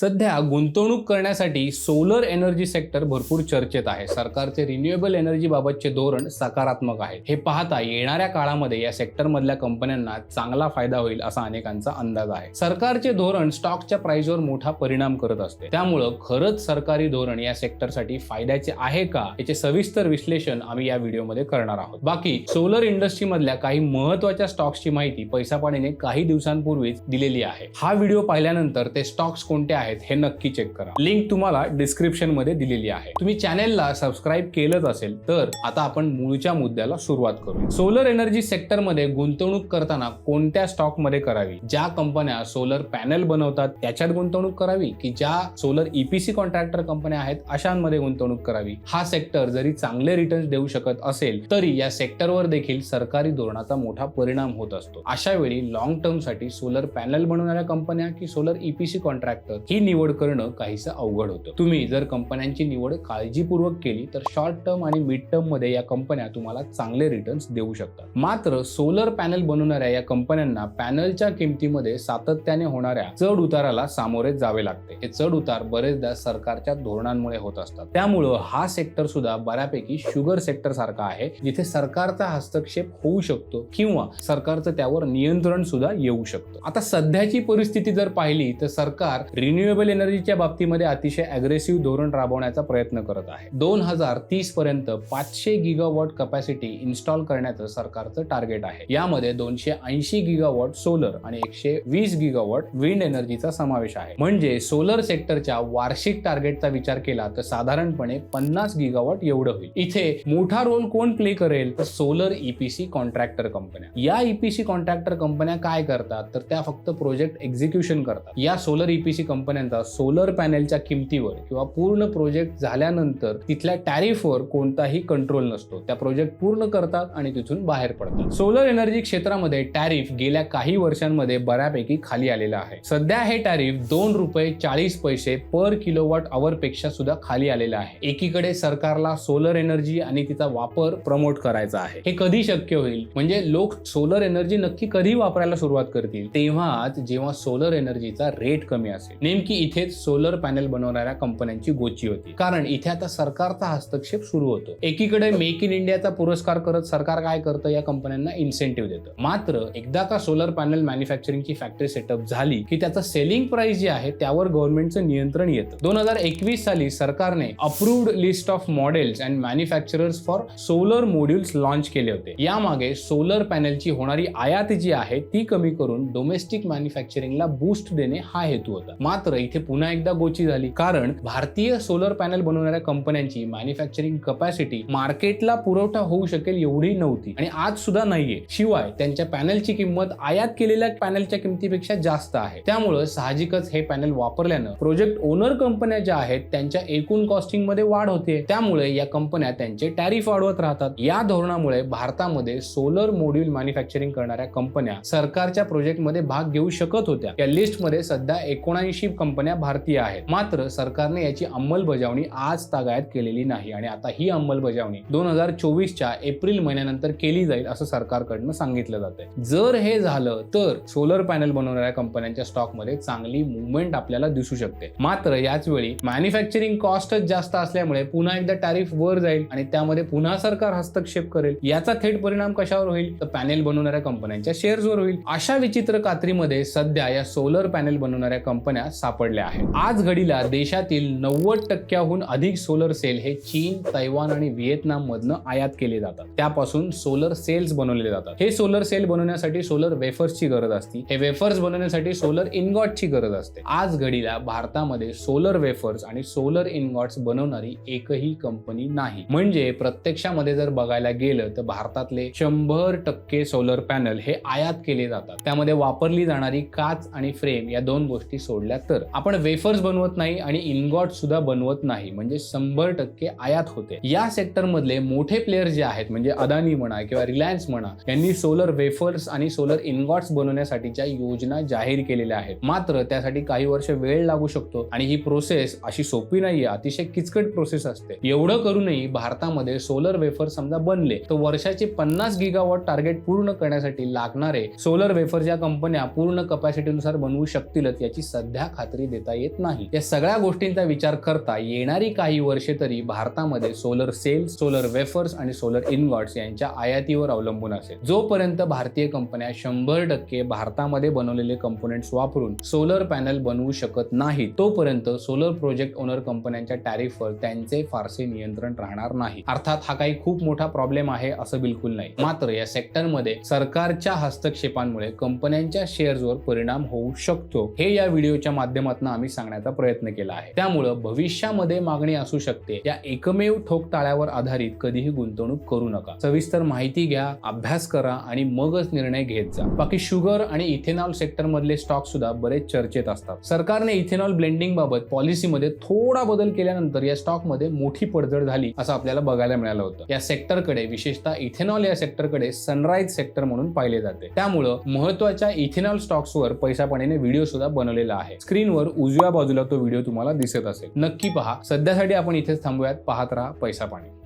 सध्या गुंतवणूक करण्यासाठी सोलर एनर्जी सेक्टर भरपूर चर्चेत आहे. सरकारचे रिन्युएबल एनर्जीबाबतचे धोरण सकारात्मक आहे. हे पाहता येणाऱ्या काळामध्ये या सेक्टरमधल्या कंपन्यांना चांगला फायदा होईल असा अनेकांचा अंदाज आहे. सरकारचे धोरण स्टॉकच्या प्राइसवर मोठा परिणाम करत असते. त्यामुळं खरंच सरकारी धोरण या सेक्टरसाठी फायद्याचे आहे का याचे सविस्तर विश्लेषण आम्ही या व्हिडिओमध्ये करणार आहोत. बाकी सोलर इंडस्ट्रीमधल्या काही महत्त्वाच्या स्टॉक्सची माहिती पैसा पाणीने काही दिवसांपूर्वीच दिलेली आहे. हा व्हिडिओ पाहिल्यानंतर ते स्टॉक्स कोणते आहेत हे नक्की चेक करा. लिंक तुम्हाला डिस्क्रिप्शनमध्ये दिलेली आहे. तुम्ही चॅनेलला सबस्क्राईब केलंच असेल तर आता आपण मूळच्या मुद्द्याला सुरुवात करू. सोलर एनर्जी सेक्टरमध्ये गुंतवणूक करताना कोणत्या स्टॉकमध्ये करावी? ज्या कंपन्या सोलर पॅनल बनवतात त्याच्यात गुंतवणूक करावी? की ज्या सोलर ईपीसी कॉन्ट्रॅक्टर कंपन्या आहेत अशांमध्ये गुंतवणूक करावी? हा सेक्टर जरी चांगले रिटर्न्स देऊ शकत असेल तरी या सेक्टरवर देखील सरकारी धोरणाचा मोठा परिणाम होत असतो. अशा वेळी लॉंग टर्मसाठी सोलर पॅनल बनवणाऱ्या कंपन्या की सोलर ईपीसी कॉन्ट्रॅक्टर ही निवड करणं काहीसं अवघड होतं. तुम्ही जर कंपन्यांची निवड काळजीपूर्वक केली तर शॉर्ट टर्म आणि मिड टर्ममध्ये या कंपन्या तुम्हाला चांगले रिटर्न्स देऊ शकतात. मात्र सोलर पॅनल बनवणाऱ्या या कंपन्यांना पॅनलच्या किमतीमध्ये सातत्याने होणाऱ्या चढ उताराला सामोरे जावे लागते. हे चढ उतार बरेचदा सरकारच्या धोरणांमुळे होत असतात. त्यामुळं हा सेक्टर सुद्धा बऱ्यापैकी शुगर सेक्टर सारखा आहे जिथे सरकारचा हस्तक्षेप होऊ शकतो किंवा सरकारचं त्यावर नियंत्रण सुद्धा येऊ शकतं. आता सध्याची परिस्थिती जर पाहिली तर सरकार रिन्युएबल एनर्जीच्या बाबतीमध्ये अतिशय अग्रेसिव्ह धोरण राबवण्याचा प्रयत्न करत आहे. दोन हजार तीस पर्यंत पाचशे गिगावॉट कपॅसिटी इन्स्टॉल करण्याचं सरकारचं टार्गेट आहे. यामध्ये दोनशे ऐंशी गिगावॉट सोलर आणि एकशे वीस गिगावॉट विंड एनर्जीचा समावेश आहे. म्हणजे सोलर सेक्टरच्या वार्षिक टार्गेटचा विचार केला तर साधारणपणे पन्नास गिगावॉट एवढं होईल. इथे मोठा रोल कोण प्ले करेल? तर सोलर ईपीसी कॉन्ट्रॅक्टर कंपन्या या ईपीसी कॉन्ट्रॅक्टर कंपन्या काय करतात? तर त्या फक्त प्रोजेक्ट एक्झिक्युशन करतात. या सोलर ईपीसी कंपन्यांचा सोलर पॅनेलच्या किमतीवर किंवा पूर्ण प्रोजेक्ट झाल्यानंतर तिथल्या टॅरिफवर कोणताही कंट्रोल नसतो. त्या प्रोजेक्ट पूर्ण करतात आणि तिथून बाहेर पडतात. सोलर एनर्जी क्षेत्रामध्ये टॅरिफ गेल्या काही वर्षांमध्ये बऱ्यापैकी खाली आलेला आहे. सध्या हे टॅरिफ दोन रुपये चाळीस पैसे पर किलोवॉट आवर पेक्षा सुद्धा खाली आलेलं आहे. एकीकडे सरकारला सोलर एनर्जी आणि तिचा वापर प्रमोट करायचा आहे. हे कधी शक्य होईल? म्हणजे लोक सोलर एनर्जी नक्की कधी वापरायला सुरुवात करतील? तेव्हाच जेव्हा सोलर एनर्जीचा रेट कमी असेल. नेमकी इथेच सोलर पॅनल बनवणाऱ्या कंपन्यांची गोची होती. कारण इथे आता सरकारचा हस्तक्षेप सुरू होतो. एकीकडे मेक इन इंडियाचा पुरस्कार करत सरकार काय करतं? या कंपन्यांना इन्सेंटिव्ह देतं. मात्र एकदा का सोलर पॅनल मॅन्युफॅक्चरिंगची फॅक्टरी सेटअप झाली की त्याचं सेलिंग प्राइस जे आहे त्यावर गव्हर्नमेंटचं नियंत्रण येतं. दोन हजार एकवीस साली सरकारने approved list of models and manufacturers for solar modules launch केले होते. यामागे सोलर पॅनलची होणारी आयात जी आहे ती कमी करून डोमेस्टिक मॅन्युफॅक्चरिंगला बूस्ट देणे हा हेतू होता. मात्र इथे पुन्हा एकदा गोची झाली. कारण भारतीय सोलर पॅनल बनवणाऱ्या कंपन्यांची मॅन्युफॅक्चरिंग कपॅसिटी मार्केटला पुरवठा होऊ शकेल एवढी नव्हती. आणि आज सुद्धा नाहीये. शिवाय त्यांच्या पॅनलची किंमत आयात केलेल्या पॅनलच्या किमतीपेक्षा जास्त आहे. त्यामुळे साहजिकच हे पॅनल वापरल्यानं प्रोजेक्ट ओनर कंपन्या ज्या आहेत त्यांच्या एकूण कॉस्टिंगमध्ये वाढ होते. त्यामुळे या कंपन्या त्यांचे टॅरिफ वाढवत राहतात. या धोरणामुळे भारतामध्ये सोलर मोड्यूल मॅन्युफॅक्चरिंग करणाऱ्या कंपन्या सरकारच्या प्रोजेक्टमध्ये भाग घेऊ शकत होत्या. या लिस्टमध्ये सध्या एकोणऐंशी कंपन्या भारतीय आहेत. मात्र सरकारने याची अंमलबजावणी आज तागायत केलेली नाही आणि आता ही अंमलबजावणी दोन हजार चोवीसच्या एप्रिल महिन्यानंतर केली जाईल असं सरकारकडनं सांगितलं जात जर हे झालं तर सोलर पॅनल बनवणाऱ्या कंपन्यांच्या स्टॉकमध्ये चांगली मुवमेंट आपल्याला दिसू शकते. मात्र याच वेळी मॅन्युफॅक्चरिंग कॉस्टच जास्त असल्यामुळे पुन्हा एकदा टॅरिफ वर जाईल आणि त्यामध्ये पुन्हा सरकार हस्तक्षेप करेल. याचा थेट परिणाम कशावर होईल? तर पॅनेल बनवणाऱ्या कंपन्यांच्या शेअर्सवर होईल. अशा विचित्र कात्रीमध्ये सध्या या सोलर पॅनेल बनवणाऱ्या कंपन्या सापडल्या आहेत आज घडीला देशातील नव्वद टक्क्याहून अधिक सोलर सेल हे चीन तैवान आणि व्हिएतनाम मधनं आयात केले जातात. त्यापासून सोलर सेल्स बनवले जातात. हे सोलर सेल बनवण्यासाठी सोलर वेफर्सची गरज असते. हे वेफर्स बनवण्यासाठी सोलर इनगॉटची गरज असते. आज घडीला भारतामध्ये सोलर वेफर्स आणि सोलर इनगॉट्स बनवणारी एकही कंपनी नाही. म्हणजे प्रत्यक्षामध्ये जर बघायला गेलं तर भारतातले शंभर टक्के सोलर पॅनल हे आयात केले जातात. त्यामध्ये वापरली जाणारी काच आणि फ्रेम या दोन गोष्टी सोडल्या तर आपण वेफर्स बनवत नाही आणि इनगॉट सुद्धा बनवत नाही. म्हणजे शंभर टक्के आयात होते. या सेक्टर मधले मोठे प्लेयर जे आहेत म्हणजे अदानी म्हणा किंवा रिलायन्स म्हणा यांनी सोलर वेफर्स आणि सोलर इनगॉट्स बनवण्यासाठीच्या योजना जाहीर केलेल्या आहेत. मात्र त्यासाठी काही वर्ष वेळ लागू शकतो आणि ही प्रोसेस अशी सोपी नाहीये. अतिशय किचकट प्रोसेस असते. एवढं करूनही भारतामध्ये सोलर वेफर समजा बनले तर वर्षाचे पन्नास गिगावॉट टार्गेट पूर्ण करण्यासाठी लागणारे सोलर वेफर ज्या कंपन्या पूर्ण कपॅसिटीनुसार बनवू शकतीलच याची सध्या खात्री खात्री देता येत नाही. या सगळ्या गोष्टींचा विचार करता येणारी काही वर्षे तरी भारतामध्ये सोलर सेल्स सोलर वेफर्स आणि सोलर इन्व्हर्ट्स यांच्या आयातीवर अवलंबून असेल. जोपर्यंत भारतीय कंपन्या शंभर टक्के भारतामध्ये बनवलेले कंपोनेंट्स वापरून सोलर पॅनल बनवू शकत नाही तोपर्यंत सोलर प्रोजेक्ट ओनर कंपन्यांच्या टॅरिफवर त्यांचे फारसे नियंत्रण राहणार नाही. अर्थात हा काही खूप मोठा प्रॉब्लेम आहे असं बिलकुल नाही. मात्र या सेक्टरमध्ये सरकारच्या हस्तक्षेपांमुळे कंपन्यांच्या शेअर्सवर परिणाम होऊ शकतो. हे या व्हिडिओच्या माध्यमातून माध्यमातून आम्ही सांगण्याचा प्रयत्न केला आहे. त्यामुळं भविष्यामध्ये मागणी असू शकते. या एकमेव ठोक ताळ्यावर आधारित कधीही गुंतवणूक करू नका. सविस्तर माहिती घ्या अभ्यास करा आणि मगच निर्णय घेत जा. बाकी शुगर आणि इथेनॉल सेक्टर मधले स्टॉक सुद्धा बरेच चर्चेत असतात. सरकारने इथेनॉल ब्लेंडिंग बाबत पॉलिसीमध्ये थोडा बदल केल्यानंतर या स्टॉकमध्ये मोठी पडझड झाली असं आपल्याला बघायला मिळालं होतं. या सेक्टरकडे विशेषतः इथेनॉल या सेक्टरकडे सनराईज सेक्टर म्हणून पाहिले जाते. त्यामुळं महत्त्वाच्या इथेनॉल स्टॉक्सवर पैसा पाण्याने व्हिडिओ सुद्धा बनवलेला आहे. स्क्रीनवर उजव्या बाजूला तो व्हिडिओ तुम्हाला दिसत असेल. नक्की पहा. सध्यासाठी आपण इथेच थांबूयात. पाहत राहा पैसा पाणी.